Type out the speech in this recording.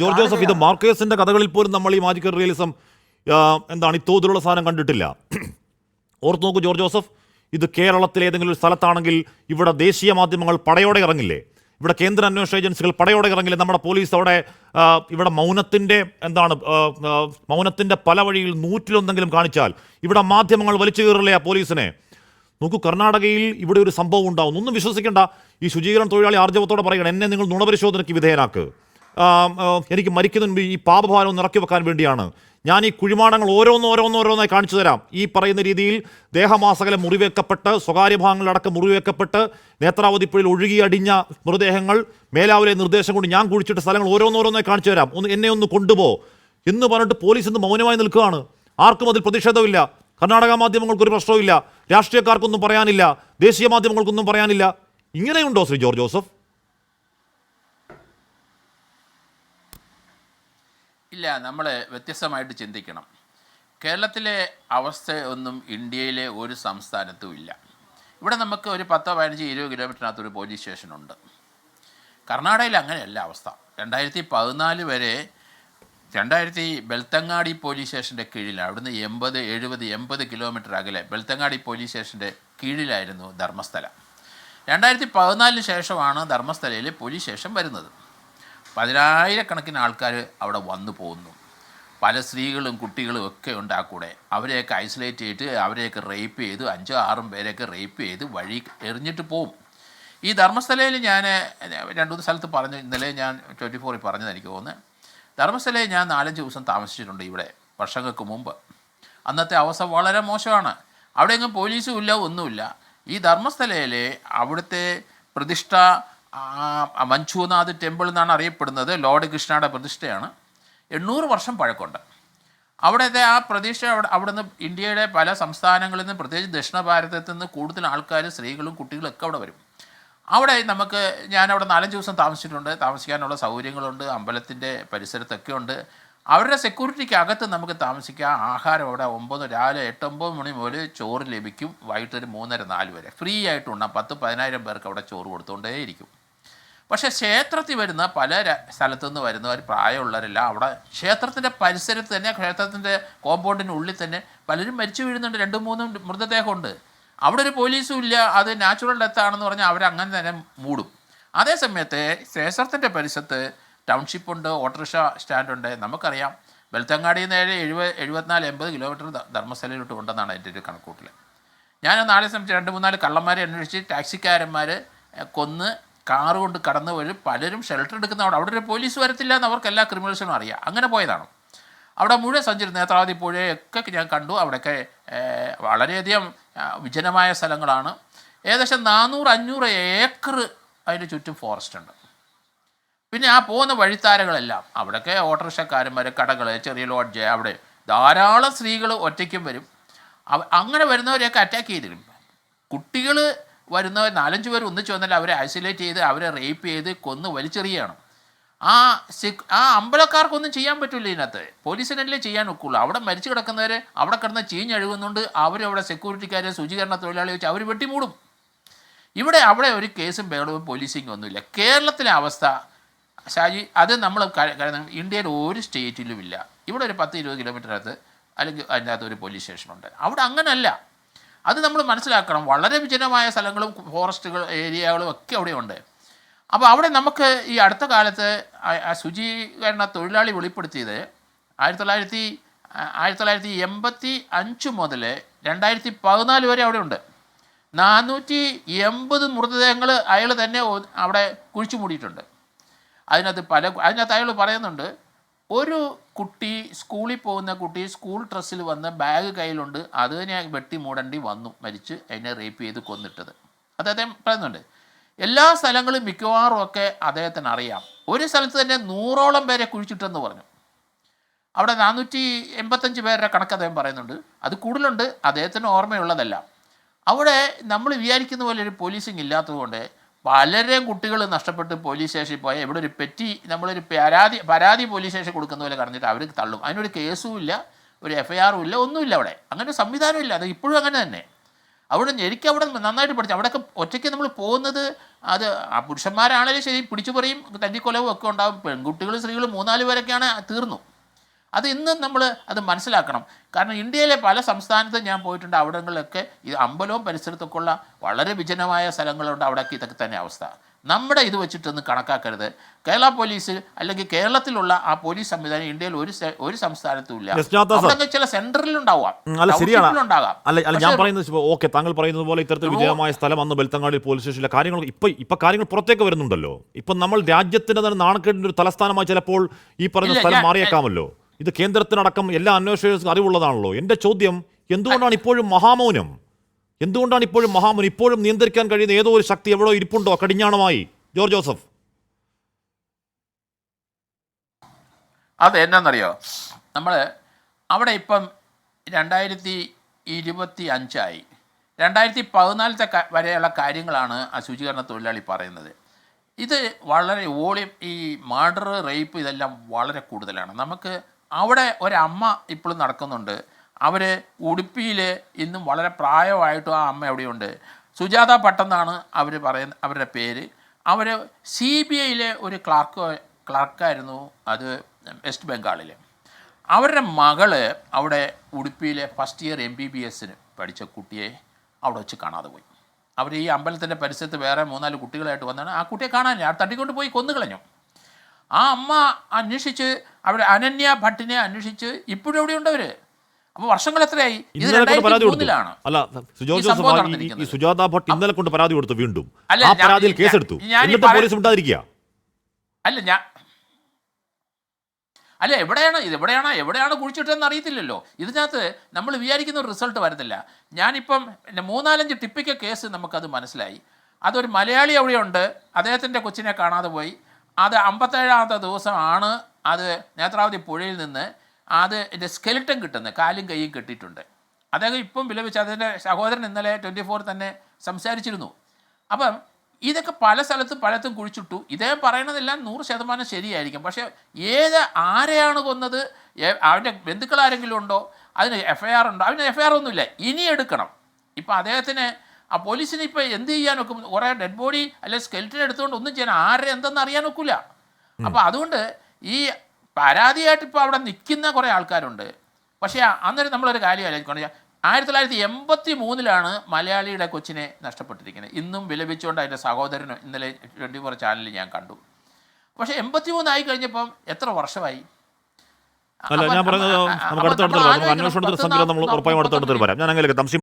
George Joseph ഇത് മാർക്കേസിന്റെ കഥകളിൽ പോലും നമ്മൾ ഈ മാജിക്കൽ റിയലിസം എന്താണ് ഇത്തോതിലുള്ള സാധനം കണ്ടിട്ടില്ല. ഓർത്ത് നോക്കൂ ജോർജ് ജോസഫ് ഇത് കേരളത്തിലെ ഏതെങ്കിലും ഒരു സ്ഥലത്താണെങ്കിൽ ഇവിടെ ദേശീയ മാധ്യമങ്ങൾ പടയോടെ ഇറങ്ങില്ലേ? ഇവിടെ കേന്ദ്ര അന്വേഷണ ഏജൻസികൾ പടയോടെ ഇറങ്ങില്ലേ? നമ്മുടെ പോലീസ് അവിടെ ഇവിടെ മൗനത്തിന്റെ എന്താണ് മൗനത്തിന്റെ പല വഴിയിൽ നൂറ്റിലൊന്നെങ്കിലും കാണിച്ചാൽ ഇവിടെ മാധ്യമങ്ങൾ വലിച്ചു കയറില്ലേ ആ പോലീസിനെ? നോക്കൂ കർണാടകയിൽ ഇവിടെ ഒരു സംഭവം ഉണ്ടാവും ഒന്നും വിശ്വസിക്കേണ്ട. ഈ ശുചീകരണ തൊഴിലാളി ആർജവത്തോടെ പറയണം എന്നെ നിങ്ങൾ നുണപരിശോധനയ്ക്ക് വിധേയനാക്ക്. എനിക്ക് മരിക്കുന്നതിന് മുമ്പ് ഈ പാപഭാരം ഒന്ന് ഇറക്കി വെക്കാൻ വേണ്ടിയാണ്. ഞാൻ ഈ കുഴിമാടങ്ങൾ ഓരോന്ന് ഓരോന്ന് ഓരോന്നായി കാണിച്ചു തരാം. ഈ പറയുന്ന രീതിയിൽ ദേഹമാസകലം മുറിവേക്കപ്പെട്ട് സ്വകാര്യ ഭാഗങ്ങളിലടക്കം മുറിവേക്കപ്പെട്ട് നേത്രാവതിപ്പുഴയിൽ ഒഴുകിയടിഞ്ഞ മൃതദേഹങ്ങൾ മേലാവിലെ നിർദ്ദേശം കൊണ്ട് ഞാൻ കുഴിച്ചിട്ട സ്ഥലങ്ങൾ ഓരോന്നോരോന്നായി കാണിച്ചു തരാം. ഒന്ന് എന്നെ ഒന്ന് കൊണ്ടുപോ. എന്ന് പറഞ്ഞിട്ട് പോലീസ് ഇന്ന് മൗനമായി നിൽക്കുകയാണ്. ആർക്കും അതിൽ പ്രതിഷേധമില്ല. കർണാടക മാധ്യമങ്ങൾക്ക് ഒരു പ്രശ്നവുമില്ല. രാഷ്ട്രീയക്കാർക്കൊന്നും പറയാനില്ല. ദേശീയ മാധ്യമങ്ങൾക്കൊന്നും പറയാനില്ല. ഇങ്ങനെയുണ്ടോ ശ്രീ ജോർജ് ജോസഫ്? ഇല്ല നമ്മൾ വ്യത്യസ്തമായിട്ട് ചിന്തിക്കണം. കേരളത്തിലെ അവസ്ഥ ഒന്നും ഇന്ത്യയിലെ ഒരു സംസ്ഥാനത്തും ഇല്ല. ഇവിടെ നമുക്ക് ഒരു പത്തോ പതിനഞ്ച് ഇരുപത് കിലോമീറ്ററിനകത്ത് ഒരു പോലീസ് സ്റ്റേഷനുണ്ട്. കർണാടകയിൽ അങ്ങനെയല്ല അവസ്ഥ. രണ്ടായിരത്തി പതിനാല് വരെ രണ്ടായിരത്തി ബെൽത്തങ്ങാടി പോലീസ് സ്റ്റേഷന്റെ കീഴിൽ അവിടുന്ന് എൺപത് എഴുപത് എൺപത് കിലോമീറ്റർ അകലെ ബെൽത്തങ്ങാടി പോലീസ് സ്റ്റേഷന്റെ കീഴിലായിരുന്നു ധർമ്മസ്ഥല. രണ്ടായിരത്തി പതിനാലിന് ശേഷമാണ് ധർമ്മസ്ഥലയിൽ പോലീസ് സ്റ്റേഷൻ വരുന്നത്. പതിനായിരക്കണക്കിന് ആൾക്കാർ അവിടെ വന്നു പോകുന്നു. പല സ്ത്രീകളും കുട്ടികളും ഒക്കെ ഉണ്ട് ആ കൂടെ അവരെയൊക്കെ ഐസൊലേറ്റ് ചെയ്തിട്ട് അവരെയൊക്കെ റേപ്പ് ചെയ്ത് അഞ്ചോ ആറും പേരെയൊക്കെ റേപ്പ് ചെയ്ത് വഴി എറിഞ്ഞിട്ട് പോവും. ഈ ധർമ്മസ്ഥലയിൽ ഞാൻ രണ്ടു മൂന്ന് സ്ഥലത്ത് പറഞ്ഞു. ഇന്നലെ ഞാൻ ട്വന്റി ഫോറിൽ പറഞ്ഞത് എനിക്ക് തോന്നുന്നത്. ധർമ്മസ്ഥലയിൽ ഞാൻ നാലഞ്ച് ദിവസം താമസിച്ചിട്ടുണ്ട് ഇവിടെ വർഷങ്ങൾക്ക് മുമ്പ്. അന്നത്തെ അവസ്ഥ വളരെ മോശമാണ്. അവിടെ പോലീസും ഇല്ല ഒന്നുമില്ല. ഈ ധർമ്മസ്ഥലയിലെ അവിടുത്തെ പ്രതിഷ്ഠ മഞ്ജുനാഥ് ടെമ്പിൾ എന്നാണ് അറിയപ്പെടുന്നത്. ലോർഡ് കൃഷ്ണയുടെ പ്രതിഷ്ഠയാണ്. എണ്ണൂറ് വർഷം പഴക്കമുണ്ട്. അവിടുത്തെ ആ പ്രതീക്ഷ അവിടെ അവിടെ നിന്ന് ഇന്ത്യയുടെ പല സംസ്ഥാനങ്ങളിൽ നിന്ന് പ്രത്യേകിച്ച് ദക്ഷിണ ഭാരതത്തിൽ നിന്ന് കൂടുതൽ ആൾക്കാർ സ്ത്രീകളും കുട്ടികളും ഒക്കെ അവിടെ വരും. അവിടെ നമുക്ക് ഞാൻ അവിടെ നാലഞ്ച് ദിവസം താമസിച്ചിട്ടുണ്ട്. താമസിക്കാനുള്ള സൗകര്യങ്ങളുണ്ട്. അമ്പലത്തിന്റെ പരിസരത്തൊക്കെ ഉണ്ട്. അവരുടെ സെക്യൂരിറ്റിക്ക് അകത്ത് നമുക്ക് താമസിക്കാം. ആഹാരം അവിടെ ഒമ്പത് രാവിലെ എട്ടൊമ്പത് മണി മുതൽ ചോറ് ലഭിക്കും. വൈകിട്ടൊരു മൂന്നര നാല് വരെ. ഫ്രീ ആയിട്ടുണ്ടാകും പത്ത് പതിനായിരം പേർക്ക് അവിടെ ചോറ് കൊടുത്തുകൊണ്ടേയിരിക്കും പക്ഷേ ക്ഷേത്രത്തിൽ വരുന്ന പല സ്ഥലത്തു നിന്ന് വരുന്നവർ പ്രായമുള്ളവരെല്ലാം അവിടെ ക്ഷേത്രത്തിന്റെ പരിസരത്ത് തന്നെ ക്ഷേത്രത്തിന്റെ കോമ്പൗണ്ടിനുള്ളിൽ തന്നെ പലരും മരിച്ചു വീഴുന്നുണ്ട്. രണ്ടും മൂന്നും മൃതദേഹമുണ്ട്. അവിടെ ഒരു പോലീസും ഇല്ല. അത് നാച്ചുറൽ ഡെത്ത് ആണെന്ന് പറഞ്ഞാൽ അവരങ്ങനെ തന്നെ മൂടും. അതേസമയത്ത് ക്ഷേത്രത്തിന്റെ പരിസരത്ത് ടൗൺഷിപ്പ് ഉണ്ട് ഓട്ടോറിക്ഷ സ്റ്റാൻഡുണ്ട് നമുക്കറിയാം വെളുത്തങ്ങാടിയിൽ നിന്ന് ഏഴ് എഴുപത് എഴുപത്തിനാല് എൺപത് കിലോമീറ്റർ ധർമ്മസ്ഥലയിലോട്ട് ഉണ്ടെന്നാണ് എന്റെ ഒരു കണക്കൂട്ടൽ ഞാൻ നാളെ സംബന്ധിച്ച് രണ്ട് മൂന്നാൽ കള്ളന്മാരെ അന്വേഷിച്ച് ടാക്സിക്കാരന്മാർ കൊന്ന് കാറ് കൊണ്ട് കടന്നു വരും. പലരും ഷെൽട്ടർ എടുക്കുന്ന അവിടെ. അവിടെ ഒരു പോലീസ് വരത്തില്ല എന്ന് അവർക്ക് എല്ലാ ക്രിമിനൽസിനും അറിയാം. അങ്ങനെ പോയതാണ്. അവിടെ മുഴുവൻ സഞ്ചരി നേത്രാവതി പുഴയൊക്കെ ഞാൻ കണ്ടു. അവിടെയൊക്കെ വളരെയധികം വിജനമായ സ്ഥലങ്ങളാണ്. ഏകദേശം നാനൂറ് അഞ്ഞൂറ് ഏക്കർ അതിന് ചുറ്റും ഫോറസ്റ്റ് ഉണ്ട്. പിന്നെ ആ പോകുന്ന വഴിത്താരകളെല്ലാം അവിടെയൊക്കെ ഓട്ടോറിക്ഷക്കാരന്മാർ കടകൾ ചെറിയ ലോഡ്ജ് അവിടെ ധാരാളം സ്ത്രീകൾ ഒറ്റയ്ക്കും വരും. അങ്ങനെ വരുന്നവരെയൊക്കെ അറ്റാക്ക് ചെയ്തിരും കുട്ടികൾ വരുന്നവർ നാലഞ്ച് പേർ ഒന്നിച്ച് വന്നാൽ അവരെ ഐസൊലേറ്റ് ചെയ്ത് അവരെ റേപ്പ് ചെയ്ത് കൊന്ന് വലിച്ചെറിയണം ആ സിക് ആ അമ്പലക്കാർക്കൊന്നും ചെയ്യാൻ പറ്റില്ല ഇതിനകത്ത്. പോലീസിനല്ലേ ചെയ്യാൻ ഒക്കുള്ളൂ. അവിടെ മരിച്ചു കിടക്കുന്നവർ അവിടെ കിടന്ന് ചീഞ്ഞഴുകുന്നുണ്ട്. അവരവിടെ സെക്യൂരിറ്റിക്കാരെ ശുചീകരണ തൊഴിലാളി വെച്ച് അവർ വെട്ടിമൂടും. ഇവിടെ അവിടെ ഒരു കേസും ബഹളവും പോലീസിങ് ഒന്നുമില്ല. കേരളത്തിലെ അവസ്ഥ ഷാജി അത് നമ്മൾ ഇന്ത്യയിൽ ഒരു സ്റ്റേറ്റിലും ഇല്ല. ഇവിടെ ഒരു പത്ത് ഇരുപത് കിലോമീറ്റർ അകത്ത് അല്ലെങ്കിൽ അതിന്റെ അകത്ത് ഒരു പോലീസ് സ്റ്റേഷനുണ്ട്. അവിടെ അങ്ങനല്ല. അത് നമ്മൾ മനസ്സിലാക്കണം. വളരെ വിജനമായ സ്ഥലങ്ങളും ഫോറസ്റ്റുകൾ ഏരിയകളും ഒക്കെ അവിടെയുണ്ട്. അപ്പോൾ അവിടെ നമുക്ക് ഈ അടുത്ത കാലത്ത് ശുചീകരണ തൊഴിലാളി വെളിപ്പെടുത്തിയത് ആയിരത്തി തൊള്ളായിരത്തി ആയിരത്തി തൊള്ളായിരത്തി എൺപത്തി അഞ്ച് മുതൽ രണ്ടായിരത്തി പതിനാല് വരെ അവിടെ ഉണ്ട്. നാനൂറ്റി എൺപത് മൃതദേഹങ്ങൾ അയാൾ തന്നെ അവിടെ കുഴിച്ചു മൂടിയിട്ടുണ്ട്. അതിനകത്ത് പല അതിനകത്ത് അയാൾ പറയുന്നുണ്ട് ഒരു കുട്ടി സ്കൂളിൽ പോകുന്ന കുട്ടി സ്കൂൾ ഡ്രസ്സിൽ വന്ന് ബാഗ് കയ്യിലുണ്ട്. അത് തന്നെ വെട്ടി മൂടേണ്ടി വന്നു. മരിച്ച് അതിനെ റേപ്പ് ചെയ്ത് കൊന്നിട്ടത്. അത് അദ്ദേഹം പറയുന്നുണ്ട് എല്ലാ സ്ഥലങ്ങളും മിക്കവാറും ഒക്കെ അദ്ദേഹത്തിന് അറിയാം. ഒരു സ്ഥലത്ത് തന്നെ നൂറോളം പേരെ കുഴിച്ചിട്ടെന്ന് പറഞ്ഞു. അവിടെ നാനൂറ്റി എൺപത്തഞ്ച് പേരുടെ കണക്ക് അദ്ദേഹം പറയുന്നുണ്ട്. അത് കൂടുതലുണ്ട്. അദ്ദേഹത്തിന് ഓർമ്മയുള്ളതല്ല. അവിടെ നമ്മൾ വിചാരിക്കുന്ന പോലെ ഒരു പോലീസിങ് ഇല്ലാത്തതുകൊണ്ട് പലരെയും കുട്ടികൾ നഷ്ടപ്പെട്ട് പോലീസ് സ്റ്റേഷനിൽ പോയാൽ ഇവിടെ ഒരു പെറ്റി നമ്മളൊരു പരാതി പരാതി പോലീസ് സ്റ്റേഷൻ കൊടുക്കുന്ന പോലെ കറഞ്ഞിട്ട് അവർ തള്ളും. അതിനൊരു കേസും ഇല്ല ഒരു എഫ് ഐ ആറും ഇല്ല ഒന്നുമില്ല അവിടെ. അങ്ങനെ സംവിധാനം ഇല്ല. അത് ഇപ്പോഴും അങ്ങനെ തന്നെ. അവിടെ എനിക്ക് അവിടെ നന്നായിട്ട് പഠിച്ചു. അവിടെയൊക്കെ ഒറ്റയ്ക്ക് നമ്മൾ പോകുന്നത് അത് ആ പുരുഷന്മാരാണെങ്കിലും ശരി പിടിച്ചു പറയും തല്ലിക്കൊലവും ഒക്കെ ഉണ്ടാകും പെൺകുട്ടികളും സ്ത്രീകളും മൂന്നാൽ പേരൊക്കെയാണ് തീർന്നു. അത് ഇന്നും നമ്മൾ അത് മനസ്സിലാക്കണം. കാരണം ഇന്ത്യയിലെ പല സംസ്ഥാനത്തും ഞാൻ പോയിട്ടുണ്ട് അവിടങ്ങളിലൊക്കെ ഈ അമ്പലവും പരിസരത്തൊക്കെ ഉള്ള വളരെ വിജനമായ സ്ഥലങ്ങളുണ്ട് അവിടെയൊക്കെ ഇതൊക്കെ തന്നെ അവസ്ഥ. നമ്മുടെ ഇത് വെച്ചിട്ടൊന്നും കണക്കാക്കരുത്. കേരള പോലീസ് അല്ലെങ്കിൽ കേരളത്തിലുള്ള ആ പോലീസ് സംവിധാനം ഇന്ത്യയിൽ ഒരു ഒരു സംസ്ഥാനത്തും ഇല്ല. ജാഥ ചില സെന്ററിൽ ഉണ്ടാവാം ഞാൻ പറയുന്നത് ഓക്കെ താങ്കൾ പറയുന്നത് പോലെ ഇത്തരത്തിൽ വിജയമായ സ്ഥലം അന്ന് ബെൽത്തങ്ങാടി പോലീസ് സ്റ്റേഷനിലെ കാര്യങ്ങൾ ഇപ്പൊ ഇപ്പൊ കാര്യങ്ങൾ പുറത്തേക്ക് വരുന്നുണ്ടല്ലോ. ഇപ്പൊ നമ്മൾ രാജ്യത്തിന്റെ തന്നെ നാണക്കേടിന്റെ ഒരു തലസ്ഥാനമായി ചിലപ്പോൾ ഈ പറയുന്ന സ്ഥലം മാറിയേക്കാമല്ലോ. ഇത് കേന്ദ്രത്തിനടക്കം എല്ലാ അന്വേഷകർക്കും അറിവുള്ളതാണല്ലോ. എന്റെ ചോദ്യം എന്തുകൊണ്ടാണ് ഇപ്പോഴും മഹാമൗനം? എന്തുകൊണ്ടാണ് ഇപ്പോഴും മഹാമൗനം? ഇപ്പോഴും നിയന്ത്രിക്കാൻ കഴിയുന്ന ഏതോ ഒരു ശക്തി എവിടെ ഇരിപ്പുണ്ടോ കടിഞ്ഞാണമായി? George Joseph. അത് എന്നാന്നറിയോ? നമ്മൾ അവിടെ ഇപ്പം രണ്ടായിരത്തി ഇരുപത്തി അഞ്ചായി രണ്ടായിരത്തി പതിനാലത്തെ വരെയുള്ള കാര്യങ്ങളാണ് ആ ശുചീകരണ തൊഴിലാളി പറയുന്നത്. ഇത് വളരെ വോളിയം ഈ മർഡർ റേപ്പ് ഇതെല്ലാം വളരെ കൂടുതലാണ്. നമുക്ക് അവിടെ ഒരമ്മ ഇപ്പോഴും നടക്കുന്നുണ്ട്. അവർ ഉടുപ്പിയിൽ ഇന്നും വളരെ പ്രായമായിട്ടും ആ അമ്മ എവിടെയുണ്ട് സുജാത പട്ടെന്നാണ് അവർ പറയുന്ന അവരുടെ പേര്. അവർ സി ബി ഐയിലെ ഒരു ക്ലാർക്ക് ക്ലർക്കായിരുന്നു അത് വെസ്റ്റ് ബംഗാളിൽ അവരുടെ മകൾ അവിടെ ഉടുപ്പിയിലെ first year M B B എസിന് പഠിച്ച കുട്ടിയെ അവിടെ വെച്ച് കാണാതെ പോയി. അവർ ഈ അമ്പലത്തിന്റെ പരിസരത്ത് വേറെ മൂന്നാൽ കുട്ടികളായിട്ട് വന്നാണ് ആ കുട്ടിയെ കാണാൻ ആ തട്ടിക്കൊണ്ട് പോയി കൊന്നുകളഞ്ഞു. ആ അമ്മ അന്വേഷിച്ച് അവിടെ അനന്യ ഭട്ടിനെ അന്വേഷിച്ച് ഇപ്പോഴും എവിടെ ഉണ്ടവര് അപ്പോൾ വർഷങ്ങൾ എത്രയായി? ഇത് അല്ല. സുജാത ഭട്ട് ഇന്നലെ കൊണ്ട് പരാതി കൊടുത്തു വീണ്ടും. അല്ല, ആ പരാതിയിൽ കേസെടുത്തു. എന്നിട്ട് പോലീസ് വിട്ടാതിരിക്കുക അല്ല ഞാൻ അല്ല എവിടെയാണ് ഇത് എവിടെയാണ് എവിടെയാണ് കുഴിച്ചിട്ടതെന്ന് അറിയത്തില്ലല്ലോ. ഇതിനകത്ത് നമ്മൾ വിചാരിക്കുന്ന ഒരു റിസൾട്ട് വരുന്നില്ല ഞാനിപ്പം പിന്നെ മൂന്നാലഞ്ച് ടിപ്പിക്ക കേസ് നമുക്കത് മനസ്സിലായി. അതൊരു മലയാളി അവിടെയുണ്ട്. അദ്ദേഹത്തിന്റെ കൊച്ചിനെ കാണാതെ പോയി. അത് അമ്പത്തേഴാമത്തെ ദിവസമാണ്. അത് നേത്രാവതി പുഴയിൽ നിന്ന് അത് എന്റെ സ്കെലിറ്റൻ കിട്ടുന്നത്. കാലും കൈയും കെട്ടിയിട്ടുണ്ട്. അദ്ദേഹം ഇപ്പം വിലപിച്ച് അതിന്റെ സഹോദരൻ ഇന്നലെ ട്വന്റി ഫോർ തന്നെ സംസാരിച്ചിരുന്നു. അപ്പം ഇതൊക്കെ പല സ്ഥലത്തും പലത്തും കുഴിച്ചിട്ടു. ഇദ്ദേഹം പറയണതെല്ലാം നൂറ് ശതമാനം ശരിയായിരിക്കും. പക്ഷേ ഏത് ആരെയാണ് കൊന്നത്? അവന്റെ ബന്ധുക്കൾ ആരെങ്കിലും ഉണ്ടോ? അതിന് എഫ് ഐ ആർ ഉണ്ടോ? അതിന് എഫ് ഐ ആർ ഒന്നുമില്ല. ഇനി എടുക്കണം. ഇപ്പം അദ്ദേഹത്തിന് ആ പോലീസിന് ഇപ്പോൾ എന്ത് ചെയ്യാൻ ഒക്കും കുറേ ഡെഡ് ബോഡി അല്ലെങ്കിൽ സ്കെൽറ്റൻ എടുത്തുകൊണ്ട് ഒന്നും ചെയ്യാൻ ആരെ എന്തെന്ന് അറിയാൻ ഒക്കില്ല. അപ്പോൾ അതുകൊണ്ട് ഈ പരാതിയായിട്ട് ഇപ്പോൾ അവിടെ നിൽക്കുന്ന കുറേ ആൾക്കാരുണ്ട്. പക്ഷേ അന്നേരം നമ്മളൊരു കാര്യം ആലോചിക്കണം. ആയിരത്തി തൊള്ളായിരത്തി എൺപത്തി മൂന്നിലാണ് മലയാളിയുടെ കൊച്ചിനെ നഷ്ടപ്പെട്ടിരിക്കുന്നത്. ഇന്നും വിലപിച്ചുകൊണ്ട് അതിന്റെ സഹോദരനും ഇന്നലെ ട്വന്റി ഫോർ ചാനലിൽ ഞാൻ കണ്ടു. പക്ഷേ എൺപത്തി മൂന്നായി കഴിഞ്ഞപ്പം എത്ര വർഷമായി? അല്ല ഞാൻ പറഞ്ഞത് നമുക്ക് അടുത്ത അടുത്തടുത്ത് നമ്മൾ നമുക്ക് ആലോചിക്കണം, അന്വേഷണത്തിന് പത്ത് സമയം നമ്മൾ ഉറപ്പായും അടുത്തടുത്ത് വരാം. ഞാൻ അങ്ങനെ തംശി